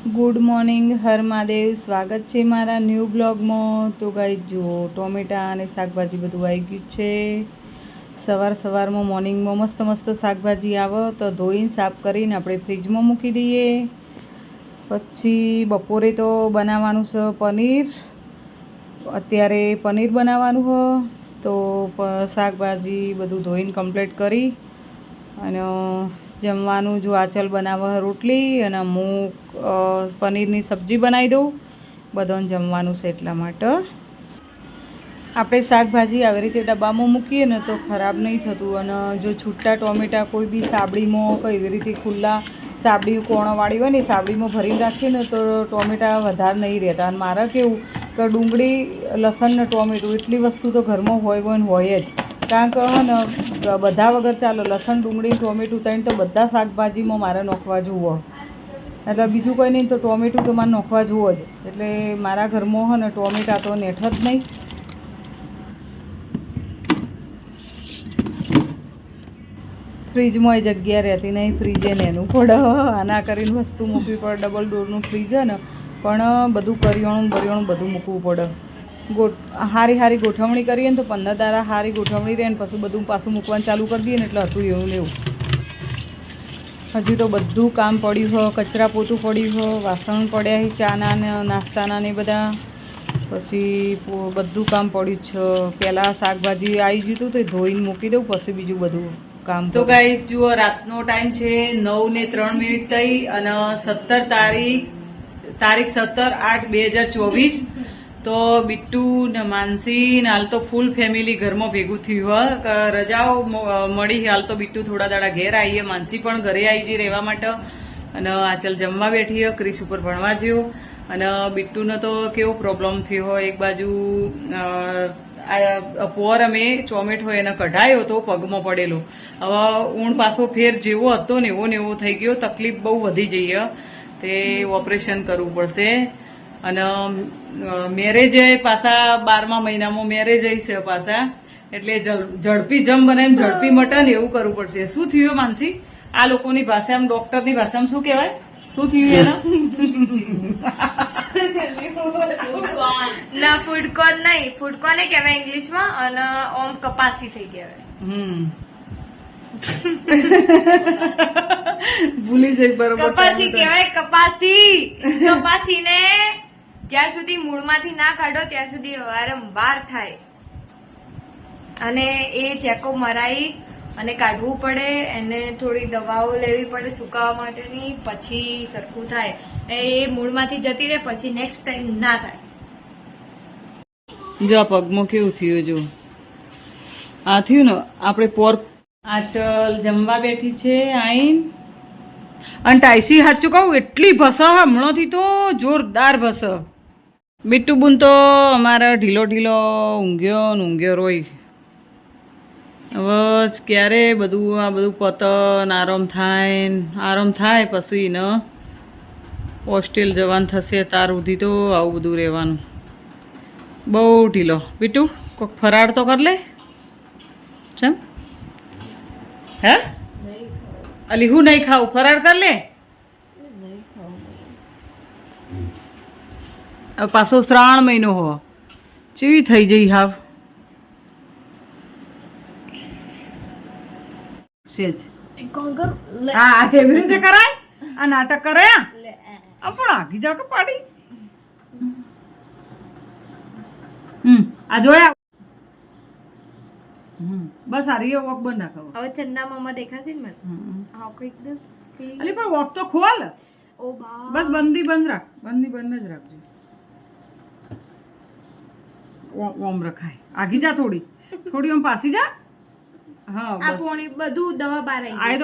Good morning, હર મહાદેવ. સ્વાગત છે મારા ન્યૂ બ્લોગમાં. તો ગાઈ જુઓ, ટોમેટા અને શાકભાજી બધું આવી ગયું છે. સવાર સવારમાં મોર્નિંગમાં મસ્ત મસ્ત શાકભાજી આવે. તો ધોઈને, સાફ કરીને આપણે ફ્રીજમાં મૂકી દઈએ. પછી બપોરે તો બનાવવાનું છે પનીર. અત્યારે પનીર બનાવવાનું હો તો શાકભાજી બધું ધોઈને કમ્પ્લીટ કરી. અને જમવાનું, જો આચલ બનાવે, રોટલી અને મૂક પનીરની સબ્જી બનાવી દઉં. બધાને જમવાનું છે એટલા માટે. આપણે શાકભાજી આવી રીતે ડબ્બામાં મૂકીએ ને તો ખરાબ નહીં થતું. અને જો છૂટા ટોમેટા કોઈ બી સાબડીમાં, કોઈ રીતે ખુલ્લા સાબડી કોણવાળી હોય ને સાબડીમાં ભરીને રાખીએ ને તો ટોમેટા વધારે નહીં રહેતા. અને મારે કેવું કે ડુંગળી, લસણ ને ટોમેટું, એટલી વસ્તુ તો ઘરમાં હોય હોય હોય જ. કારણ કે ને, બધા વગર ચાલો, લસણ, ડુંગળી, ટોમેટું ત્રણ તો બધા શાકભાજીમાં મારે નોખવા જુઓ. એટલે બીજું કોઈ નહીં, તો ટોમેટું તો મારે નોખવા જુઓ જ. એટલે મારા ઘરમાં હોય ને, ટોમેટા તો નેઠ જ નહીં. ફ્રીજમાં એ જગ્યા રહેતી નહીં, ફ્રીજે ને એનું પડે આના કરીને વસ્તુ મૂકવી પડે, ડબલ ડોરનું ફ્રીજ છે ને. પણ, બધું કરિયાણું, બરિયાણું બધું મૂકવું પડે. ગોઠ હારી હારી ગોઠવણી કરીએ ને તો પંદર દારા હારી ગોઠવણી રહે ને પછી બધું પાછું મૂકવાનું ચાલુ કરી દઈએ ને એટલે હતું એવું લેવું હજી તો બધું કામ પડ્યું હોય કચરા પોતું પડ્યું હોય વાસણ પડ્યા છે ચાના ને નાસ્તાના ને બધા. પછી બધું કામ પડ્યું છે. પહેલાં શાકભાજી આવી ગયું હતું તો ધોઈને મૂકી દઉં પછી બીજું બધું કામ તો ગાઈ જુઓ રાતનો ટાઈમ છે નવ ને ત્રણ મિનિટ થઈ અને સત્તર તારીખ તારીખ સત્તર આઠ બે હજાર ચોવીસ. તો બિટ્ટુ ને માનસી ને હાલ તો ફૂલ ફેમિલી ઘરમાં ભેગું થયું, હ. રજાઓ મળી. હાલ તો બિટ્ટુ થોડા દાડા ઘેર આવીએ. માનસી પણ ઘરે આવી જઈ રહેવા માટે. અને આચલ જમવા બેઠી હોય ઉપર ભણવા જયો અને બિટ્ટુનો તો કેવો પ્રોબ્લેમ થયો હોય એક બાજુ પોર અમે ચોમેઠો એને કઢાયો હતો પગમાં પડેલો. હવે ઊણ પાછો ફેર જેવો હતો ને એવો ને એવો થઈ ગયો. તકલીફ બહુ વધી જઈએ તે ઓપરેશન કરવું પડશે. અને મેરેજ પાછા બારમા મહિનામાં મેરેજ છે પાછા. એટલે ઝડપી જમ બનાવીને ઝડપી મટન એવું કરવું પડશે. શું થયું માનસી? આ લોકોની ભાષામાં ડોક્ટરની ભાષામાં શું કહેવાય? શું થયું એના? ના ફૂડકોર્ન નહીં. ફૂડકોર્ન કહેવાય ઇંગ્લિશમાં અને ઓમ કપાસી થઈ કહેવાય. હમ. ભૂલી જઈ બરોબર. કપાસી કહેવાય કપાસી. કપાસી ને જ્યાં સુધી મૂળમાંથી ના કાઢો ત્યાં સુધી વારંવાર થાય. અને એ ચેકો મરાઈ અને કાઢવું પડે એને થોડી દવાઓ લેવી પડે સુકાવા માટેની પછી સરખું થાય. એ મૂળમાંથી જતી રહે પછી નેક્સ્ટ ટાઈમ ના થાય. જો પગમાં કેવું થયું જો? આ થયું ને આપણે પોર આચલ જમવા બેઠી છે આઈન. અને ટાઈસી સાચું કહું એટલી ભસ હમણાંથી તો જોરદાર ભસ. બીટુ બુન તો અમારો ઢીલો ઢીલો ઊંઘ્યો ને ઊંઘ્યો રોય હવે ક્યારે બધું આ બધું પતન, આરામ થાય આરામ થાય પછી ને. હોસ્ટેલ જવાનું થશે તાર સુધી તો આવું બધું રહેવાનું. બહુ ઢીલો. બીટુ કોઈક ફરાળ તો કર લે. ચમ. હે? અલી, હું નહીં ખાવું ફરાળ કર લે. હવે પાછો શ્રાવણ મહિનો હો. ચેવી થઈ જઈ હાવ? સેજ હા એવી રીતે કરાય? આ નાટક કરે આ આ પણ આગી જા કે પાડી. હમ આ જોયા? બસ આ રીયો વોક બંધ હવે ચંદા મામા દેખાશે ને મને? અલી પણ વોક તો ખોલ. ઓ બા. બસ બંદી બંધ રાખ. બંદી બંધ જ રાખજો. ઓમ- રખાય. આગી જા થોડી. થોડી ઓમ પાસી જા. હા આ પોણી બધું દવા બાર આવી